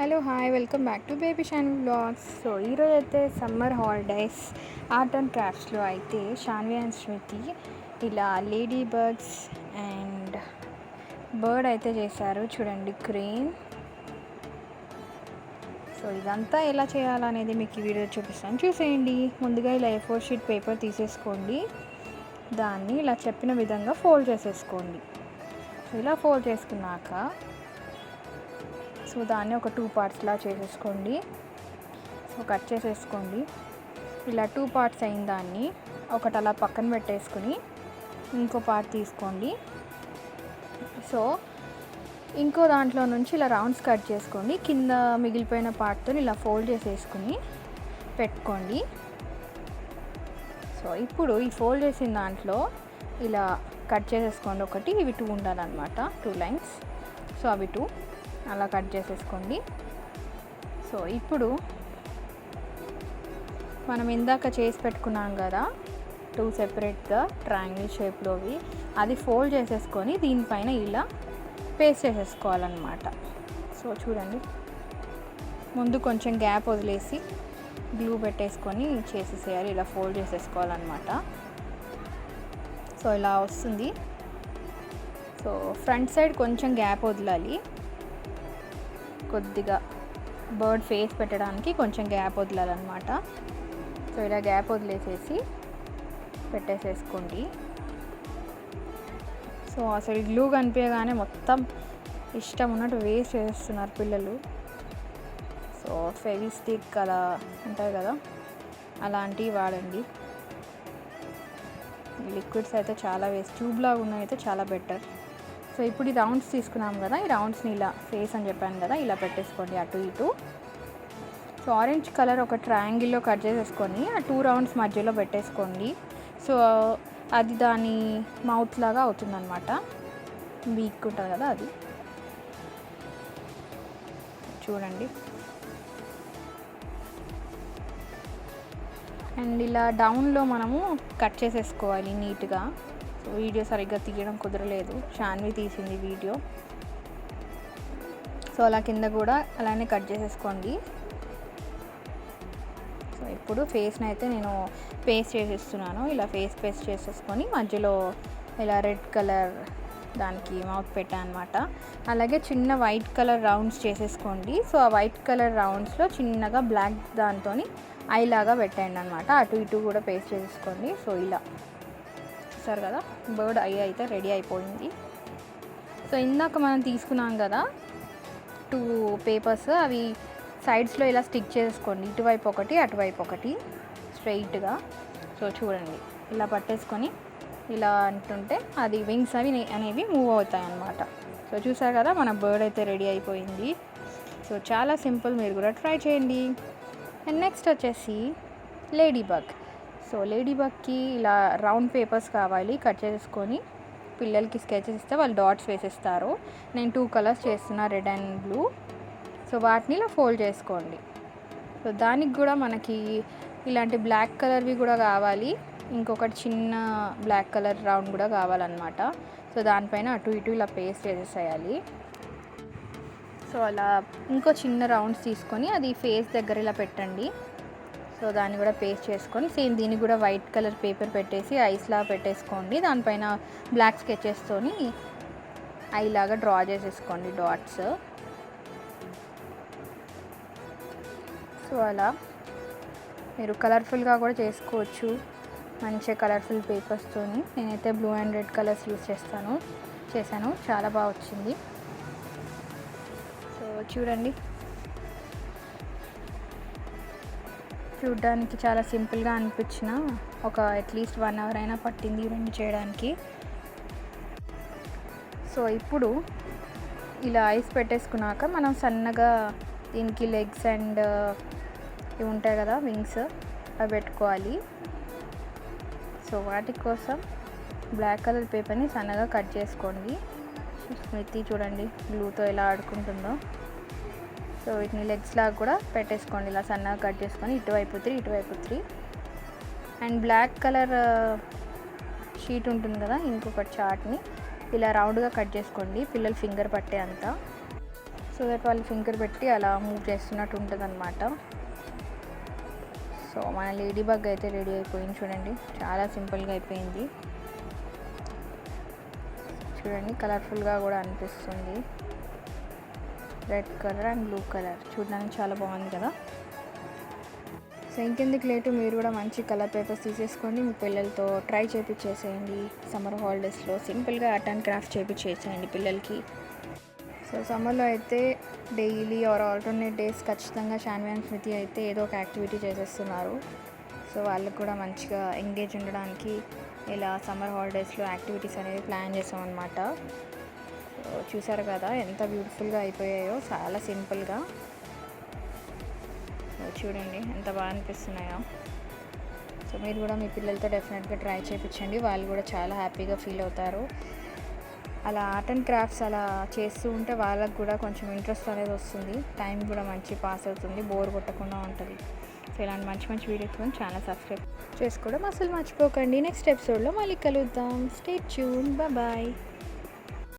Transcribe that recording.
Hello hi welcome back to baby Shanvi blogs. So ఈరోజు అయితే summer holidays. Art and క్రాఫ్ట్స్లో అయితే Shanvi and శృతి ఇలా లేడీ బర్డ్స్ అండ్ బర్డ్ అయితే చేశారు. చూడండి క్రేన్ సో ఇదంతా ఎలా చేయాలనేది మీకు ఈ వీడియో చూపిస్తాను. చూసేయండి. ముందుగా ఇలా ఏ ఫోర్ షీట్ పేపర్ తీసేసుకోండి. దాన్ని ఇలా చెప్పిన విధంగా ఫోల్డ్ చేసేసుకోండి. సో ఇలా ఫోల్డ్ చేసుకున్నాక సో దాన్ని ఒక టూ పార్ట్స్లా చేసేసుకోండి. సో కట్ చేసేసుకోండి. ఇలా టూ పార్ట్స్ అయిన దాన్ని ఒకటి అలా పక్కన పెట్టేసుకుని ఇంకో పార్ట్ తీసుకోండి. సో ఇంకో దాంట్లో నుంచి ఇలా రౌండ్స్ కట్ చేసుకోండి. కింద మిగిలిపోయిన పార్ట్తో ఇలా ఫోల్డ్ చేసేసుకుని పెట్టుకోండి. సో ఇప్పుడు ఈ ఫోల్డ్ చేసిన దాంట్లో ఇలా కట్ చేసేసుకోండి ఒకటి. ఇవి టూ ఉండాలన్నమాట. Two lines. సో అవి టూ. అలా కట్ చేసేసుకోండి. సో ఇప్పుడు మనం ఇందాక చేసి పెట్టుకున్నాం కదా టూ సెపరేట్గా ట్రయాంగిల్ షేప్లోవి అది ఫోల్డ్ చేసేసుకొని దీనిపైన ఇలా పేస్ట్ చేసేసుకోవాలన్నమాట. సో చూడండి. ముందు కొంచెం గ్యాప్ వదిలేసి గ్లూ పెట్టేసుకొని చేసేసేయాలి ఇలా ఫోల్డ్ చేసేసుకోవాలన్నమాట. సో ఇలా వస్తుంది. సో ఫ్రంట్ సైడ్ కొంచెం గ్యాప్ వదలాలి. కొద్దిగా బర్డ్ ఫేస్ పెట్టడానికి కొంచెం గ్యాప్ వదలాలన్నమాట. సో ఇలా గ్యాప్ వదిలేసేసి పెట్టేసేసుకోండి. సో అసలు గ్లూ కనిపించగానే మొత్తం ఇష్టం ఉన్నట్టు వేస్ట్ చేస్తున్నారు పిల్లలు. సో ఫెవిస్టిక్ అలా ఉంటాయి కదా అలాంటివి వాడండి. లిక్విడ్స్ అయితే చాలా వేస్ట్ ట్యూబ్లాగా ఉన్నవి అయితే చాలా బెటర్ సో ఇప్పుడు ఈ రౌండ్స్ తీసుకున్నాం కదా ఈ రౌండ్స్ని ఇలా ఫేస్ అని చెప్పాను కదా ఇలా పెట్టేసుకోండి అటు ఇటు. సో ఆరెంజ్ కలర్ ఒక ట్రయాంగిల్లో కట్ చేసేసుకొని ఆ టూ రౌండ్స్ మధ్యలో పెట్టేసుకోండి. సో అది దాని మౌత్ లాగా అవుతుందన్నమాట. వీక్ ఉంటుంది కదా అది. చూడండి. అండ్ ఇలా డౌన్లో మనము కట్ చేసేసుకోవాలి నీట్గా. వీడియో సరిగ్గా తీయడం కుదరలేదు. షాన్వి తీసింది వీడియో. సో అలా కింద కూడా అలానే కట్ చేసేసుకోండి. సో ఇప్పుడు ఫేస్ని అయితే నేను పేస్ట్ చేసేస్తున్నాను. ఇలా ఫేస్ పేస్ట్ చేసేసుకొని మధ్యలో ఇలా రెడ్ కలర్ దానికి మౌత్ పెట్టాను అనమాట అలాగే చిన్న వైట్ కలర్ రౌండ్స్ చేసేసుకోండి. సో ఆ వైట్ కలర్ రౌండ్స్లో చిన్నగా బ్లాక్ దాంతో ఐలాగా పెట్టండి అనమాట అటు ఇటు కూడా పేస్ట్ చేసేసుకోండి. సో ఇలా. చూసారు కదా బర్డ్ ఐ అయితే రెడీ అయిపోయింది. సో ఇందాక మనం తీసుకున్నాం కదా టూ పేపర్స్ అవి సైడ్స్లో ఇలా స్టిక్ చేసుకోండి. ఇటువైపు ఒకటి అటువైపు ఒకటి స్ట్రైట్గా. సో చూడండి ఇలా పట్టేసుకొని ఇలా అంటుంటే అది వింగ్స్ అవి అనేవి మూవ్ అవుతాయి అన్నమాట. సో చూసారు కదా మన బర్డ్ అయితే రెడీ అయిపోయింది. సో చాలా సింపుల్ మీరు కూడా ట్రై చేయండి. అండ్ నెక్స్ట్ వచ్చేసి లేడీ బగ్ సో లేడీ బగ్కి ఇలా రౌండ్ పేపర్స్ కావాలి కట్ చేసుకొని పిల్లలకి స్కెచెస్ ఇస్తే వాళ్ళు డాట్స్ వేసేస్తారు. నేను టూ కలర్స్ చేస్తున్నా రెడ్ అండ్ బ్లూ. సో వాటిని ఇలా ఫోల్డ్ చేసుకోండి. సో దానికి కూడా మనకి ఇలాంటి బ్లాక్ కలర్వి కూడా కావాలి. ఇంకొకటి చిన్న బ్లాక్ కలర్ రౌండ్ కూడా కావాలన్నమాట. సో దానిపైన అటు ఇటు ఇలా పేస్ట్ చేసేసేయాలి. సో అలా ఇంకో చిన్న రౌండ్స్ తీసుకొని అది ఫేస్ దగ్గర ఇలా పెట్టండి. సో దాన్ని కూడా పేస్ట్ చేసుకొని సేమ్ దీన్ని కూడా వైట్ కలర్ పేపర్ పెట్టేసి ఐస్లా పెట్టేసుకోండి. దానిపైన బ్లాక్ స్కెచెస్తోని ఐలాగా డ్రా చేసేసుకోండి డాట్స్. సో అలా మీరు కలర్ఫుల్గా కూడా చేసుకోవచ్చు. మంచి కలర్ఫుల్ పేపర్స్తో నేనైతే blue and red colours use చేస్తాను చేశాను. చాలా బాగా వచ్చింది. సో చూడండి. చూడ్డానికి చాలా సింపుల్గా అనిపించిన ఒక అట్లీస్ట్ వన్ అవర్ అయినా పట్టింది రెండు చేయడానికి. సో ఇప్పుడు ఇలా ఐస్ పెట్టేసుకున్నాక మనం సన్నగా దీనికి లెగ్స్ అండ్ ఇవి ఉంటాయి కదా వింగ్స్ అవి పెట్టుకోవాలి. సో వాటి కోసం బ్లాక్ కలర్ పేపర్ని సన్నగా కట్ చేసుకోండి. స్మృతి చూడండి బ్లూతో ఎలా ఆడుకుంటుందో. సో వీటిని లెగ్స్ లాగా కూడా పెట్టేసుకోండి. ఇలా సన్నగా కట్ చేసుకొని ఇటువైపు త్రీ ఇటువైపు three and black colour sheet ఉంటుంది కదా ఇంకొక చార్ట్ని ఇలా రౌండ్గా కట్ చేసుకోండి పిల్లలు ఫింగర్ పట్టే అంత. సో సో దట్ వాళ్ళు ఫింగర్ పెట్టి అలా మూవ్ చేస్తున్నట్టు ఉంటుంది అనమాట సో మన లేడీ బగ్ అయితే రెడీ అయిపోయింది చూడండి. చాలా సింపుల్గా అయిపోయింది. చూడండి కలర్ఫుల్గా కూడా అనిపిస్తుంది. Red colour and blue colour. చూడడానికి చాలా బాగుంది కదా. సో ఇంకెందుకు లేటు మీరు కూడా మంచి కలర్ పేపర్స్ తీసేసుకోండి. మీ పిల్లలతో ట్రై చేపించేసేయండి సమ్మర్ హాలిడేస్లో సింపుల్గా ఆర్ట్ అండ్ క్రాఫ్ట్ చేపించేసేయండి పిల్లలకి. సో సమ్మర్లో అయితే డైలీ ఆర్ ఆల్టర్నేట్ డేస్ ఖచ్చితంగా షాన్వి అండ్ స్మృతి అయితే ఏదో ఒక యాక్టివిటీ చేసేస్తున్నారు. సో వాళ్ళకి కూడా మంచిగా ఎంగేజ్ ఉండడానికి ఇలా సమ్మర్ హాలిడేస్లో యాక్టివిటీస్ అనేవి ప్లాన్ చేసాం చూసారు కదా ఎంత బ్యూటిఫుల్గా అయిపోయాయో చాలా సింపుల్గా చూడండి ఎంత బాగా అనిపిస్తున్నాయో. సో మీరు కూడా మీ పిల్లలతో డెఫినెట్గా ట్రై చేయించండి వాళ్ళు కూడా చాలా హ్యాపీగా ఫీల్ అవుతారు. అలా ఆర్ట్ అండ్ క్రాఫ్ట్స్ అలా చేస్తూ ఉంటే వాళ్ళకు కూడా కొంచెం ఇంట్రెస్ట్ అనేది వస్తుంది. టైం కూడా మంచి పాస్ అవుతుంది బోర్ కొట్టకుండా ఉంటుంది. సో ఇలాంటి మంచి మంచి వీడియోస్ కోసం ఛానల్ సబ్స్క్రైబ్ చేసుకోవడం అసలు మర్చిపోకండి. నెక్స్ట్ ఎపిసోడ్లో మళ్ళీ కలుద్దాం. Stay tune bye